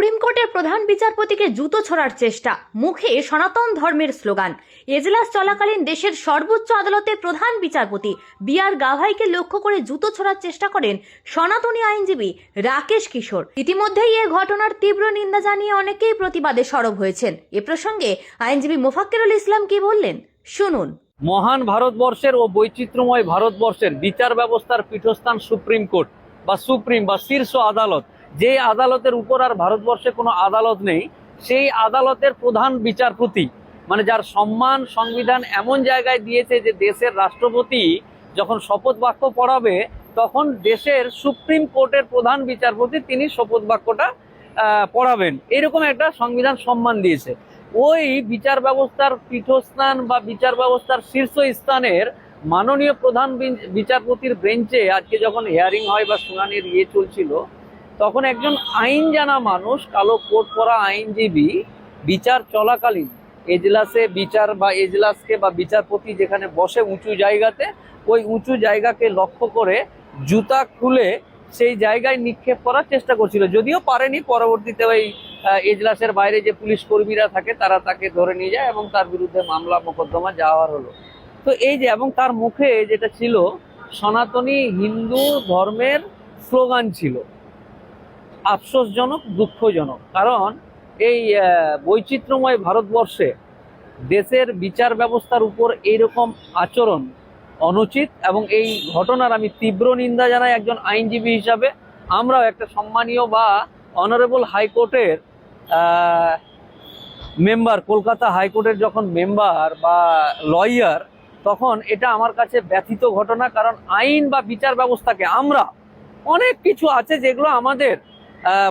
Supreme কোর্টের প্রধান বিচারপতিকে জুতো ছোড়ার চেষ্টা। মুখে সনাতন ধর্মের স্লোগান। এজলাস চলাকালীন দেশের সর্বোচ্চ আদালতের প্রধান বিচারপতি বি আর গাভাইকে লক্ষ্য করে জুতো ছোড়ার চেষ্টা করেন সনাতনী আইনজীবী রাকেশ কিশোর। ইতিমধ্যেই এ ঘটনার তীব্র নিন্দা জানিয়ে অনেকেই প্রতিবাদে সরব হয়েছেন। এ প্রসঙ্গে আইনজীবী মোফাক্কিরুল ইসলাম কি বললেন? শুনুন। মহান ভারতবর্ষের ও বৈচিত্র্যময় ভারতবর্ষের বিচার ব্যবস্থার পীঠস্থান সুপ্রিম কোর্ট বা সুপ্রিম বা শীর্ষ আদালত। যে আদালতের উপর আর ভারতবর্ষে কোনো আদালত নেই, সেই আদালতের প্রধান বিচারপতি মানে যার সম্মান, সংবিধান এমন জায়গায় দিয়েছে যে দেশের রাষ্ট্রপতি যখন শপথ বাক্য পড়াবে, তখন দেশের সুপ্রিম কোর্টের প্রধান বিচারপতি তিনি শপথ বাক্যটা পড়াবেন। এরকম একটা সংবিধান সম্মান দিয়েছে। ওই বিচার ব্যবস্থার পীঠস্থান বা বিচার ব্যবস্থার শীর্ষ স্থানের মাননীয় প্রধান বিচারপতির বেঞ্চে আজকে যখন হিয়ারিং হয় বা শুনানির ইয়ে চলছিল তখন একজন আইন জানা মানুষ, কালো কোট পরা আইনজীবী, বিচার চলাকালীন এজলাসে বিচার বা এজলাসকে বা বিচারপতি যেখানে বসে উঁচু জায়গাতে, ওই উঁচু জায়গাকে লক্ষ্য করে জুতা খুলে সেই জায়গায় নিক্ষেপ করার চেষ্টা করছিল। যদিও পারেনি, পরবর্তীতে ওই এজলাসের বাইরে যে পুলিশ কর্মীরা থাকে, তারা তাকে ধরে নিয়ে যায় এবং তার বিরুদ্ধে মামলা, মোকদ্দমা যাওয়ার হলো। তো এই যে, এবং তার মুখে যেটা ছিল, সনাতনী হিন্দু ধর্মের স্লোগান ছিল। আফসোসজনক, দুঃখজনক। কারণ এই বৈচিত্র্যময় ভারতবর্ষে দেশের বিচার ব্যবস্থার উপর এইরকম আচরণ অনুচিত এবং এই ঘটনার আমি তীব্র নিন্দা জানাই একজন আইনজীবী হিসাবে। আমরাও একটা সম্মানীয় বা অনারেবল হাইকোর্টের মেম্বার কলকাতা হাইকোর্টের যখন মেম্বার বা লয়ার তখন এটা আমার কাছে ব্যথিত ঘটনা। কারণ আইন বা বিচার ব্যবস্থাকে আমরা অনেক কিছু আছে যেগুলো আমাদের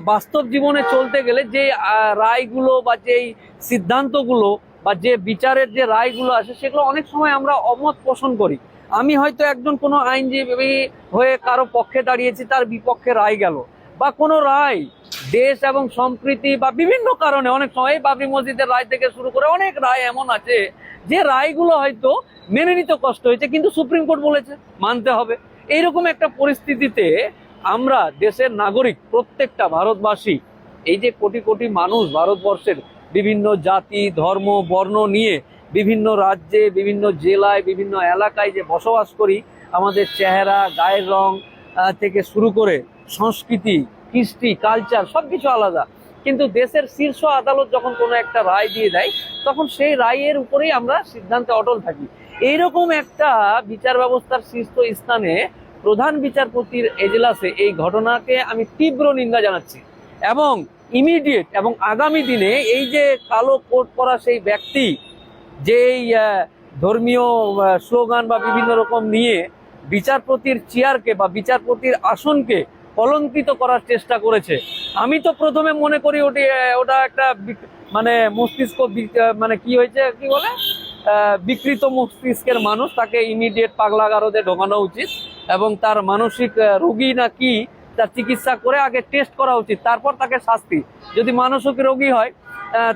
বাস্তব জীবনে চলতে গেলে যে রায়গুলো বা যেই সিদ্ধান্তগুলো বা যে বিচারের যে রায়গুলো আছে, সেগুলো অনেক সময় আমরা অমত পোষণ করি। আমি হয়তো একজন কোনো আইনজীবী হয়ে কারও পক্ষে দাঁড়িয়েছি, তার বিপক্ষে রায় গেল। বা কোনো রায়, দেশ এবং সম্প্রীতি বা বিভিন্ন কারণে অনেক সময় বাবরি মসজিদের রায় থেকে শুরু করে অনেক রায় এমন আছে, যে রায়গুলো হয়তো মেনে নিতে কষ্ট হয়েছে, কিন্তু সুপ্রিম কোর্ট বলেছে, মানতে হবে। এইরকম একটা পরিস্থিতিতে আমরা দেশের নাগরিক, প্রত্যেকটা ভারতবাসী, এই যে কোটি কোটি মানুষ ভারতবর্ষের বিভিন্ন জাতি, ধর্ম, বর্ণ নিয়ে বিভিন্ন রাজ্যে, বিভিন্ন জেলায়, বিভিন্ন এলাকায় যে বসবাস করি, আমাদের চেহারা, গায়ের রং থেকে শুরু করে সংস্কৃতি, কৃষ্টি, কালচার, সবকিছু আলাদা। কিন্তু দেশের শীর্ষ আদালত যখন কোনো একটা রায় দিয়ে দেয়, তখন সেই রায়ের উপরেই আমরা সিদ্ধান্তে অটল থাকি। এইরকম একটা বিচার ব্যবস্থার শীর্ষ স্থানে প্রধান বিচারপতির এজলাসে এই ঘটনাকে আমি তীব্র নিন্দা জানাচ্ছি। এবং ইমিডিয়েট এবং আগামী দিনে এই যে কালো কোট পরা সেই ব্যক্তি, যেই ধর্মীয় স্লোগান বা বিভিন্ন রকম নিয়ে বিচারপতির চেয়ারকে বা বিচারপতির আসনকে কলঙ্কিত করার চেষ্টা করেছে। আমি তো প্রথমে মনে করি ওটি ওটা একটা মানে মস্তিষ্ক মানে কি হয়েছে, কি বলে? বিকৃত মস্তিষ্কের মানুষ, তাকে ইমিডিয়েট পাগলাগারদে ঢোকানো উচিত। এবং তার মানসিক রোগী না কি তার চিকিৎসা করে আগে টেস্ট করা উচিত, তারপর তাকে শাস্তি। যদি মানসিক রোগী হয়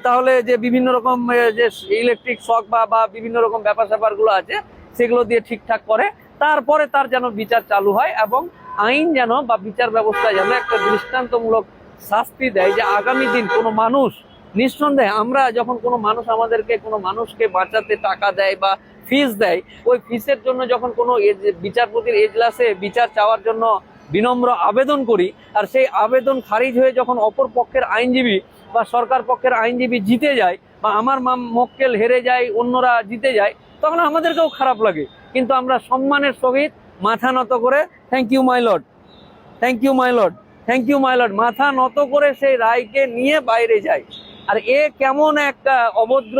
তাহলে যে বিভিন্ন রকম যে ইলেকট্রিক শক বা বা বিভিন্ন রকম ব্যাপার স্যাপারগুলো আছে, সেগুলো দিয়ে ঠিকঠাক করে, তারপরে তার যেন বিচার চালু হয় এবং আইন যেন বা বিচার ব্যবস্থা যেন একটা দৃষ্টান্তমূলক শাস্তি দেয় যে আগামী দিন কোনো মানুষ নিঃসন্দেহে আমরা যখন কোনো মানুষ আমাদেরকে, কোনো মানুষকে বাঁচাতে টাকা দেয় বা ফিস দেয়, ওই ফিসের জন্য যখন কোনো বিচারপতির এজলাসে বিচার চাওয়ার জন্য বিনম্র আবেদন করি, আর সেই আবেদন খারিজ হয়ে যখন অপর পক্ষের আইনজীবী বা সরকার পক্ষের আইনজীবী জিতে যায় বা আমার মাম মক্কেল হেরে যায়, অন্যরা জিতে যায়, তখন আমাদেরকেও খারাপ লাগে। কিন্তু আমরা সম্মানের সহিত মাথা নত করে thank you my lord thank you my lord thank you my lord মাথা নত করে সেই রায়কে নিয়ে বাইরে যায় আর এ কেমন একটা অভদ্র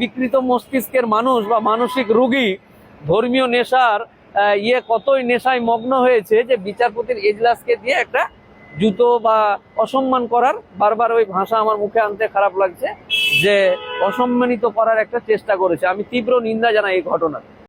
বিকৃত মস্তিষ্কের মানুষ বা মানসিক রুগী ধর্মীয় নেশার ইয়ে কতই নেশায় মগ্ন হয়েছে যে বিচারপতির এজলাসকে দিয়ে একটা জুতো বা অসম্মান করার বারবার ওই ভাষা আমার মুখে আনতে খারাপ লাগছে যে অসম্মানিত করার একটা চেষ্টা করেছে। আমি তীব্র নিন্দা জানাই এই ঘটনার।